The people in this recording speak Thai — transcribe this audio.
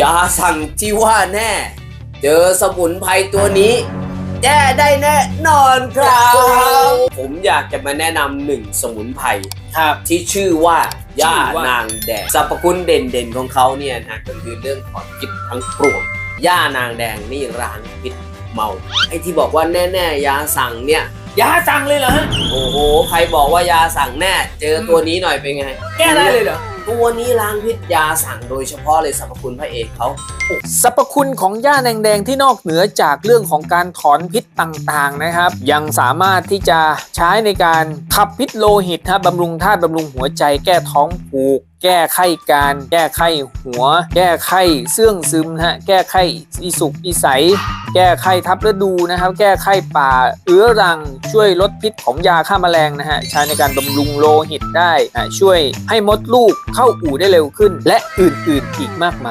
ยาสั่งที่ว่าแน่ เจอสมุนไพรตัวนี้แก้ได้แน่นอนครับ ผมอยากจะมาแนะนำหนึ่งสมุนไพรครับที่ชื่อว่าย่าชื่อว่านางแดงสรรพคุณเด่นๆของเขาเนี่ยนะก็คือเรื่องถอนพิษทั้งปวงย่านางแดงนี่ร้างพิษเมาไอ้ที่บอกว่าแน่ๆยาสั่งเนี่ยยาสั่งเลยเหรอฮะโอ้โหใครบอกว่ายาสั่งแน่ เจอตัวนี้หน่อยเป็นไง แก้ได้เลยเหรอตัวนี้ล้างพิษยาสั่งโดยเฉพาะเลยสรรพคุณพระเอกเขาสรรพคุณของย่าแดงๆที่นอกเหนือจากเรื่องของการถอนพิษต่างๆนะครับ ยังสามารถที่จะใช้ในการขับพิษโลหิตฮะบำรุงธาตุบำรุงหัวใจแก้ท้องผูกแก้ไข้การ แก้ไข้หัว แก้ไข้เสื่องซึมนะฮะแก้ไข้อีสุกอีใส แก้ไข้ทับฤดูนะครับ แก้ไข้ป่าเรื้อรัง ช่วยลดพิษของยาฆ่าแมลงนะฮะใช้ในการบำรุงโลหิตได้ช่วยให้มดลูกเข้าอู่ได้เร็วขึ้น และอื่นๆอีกมากมาย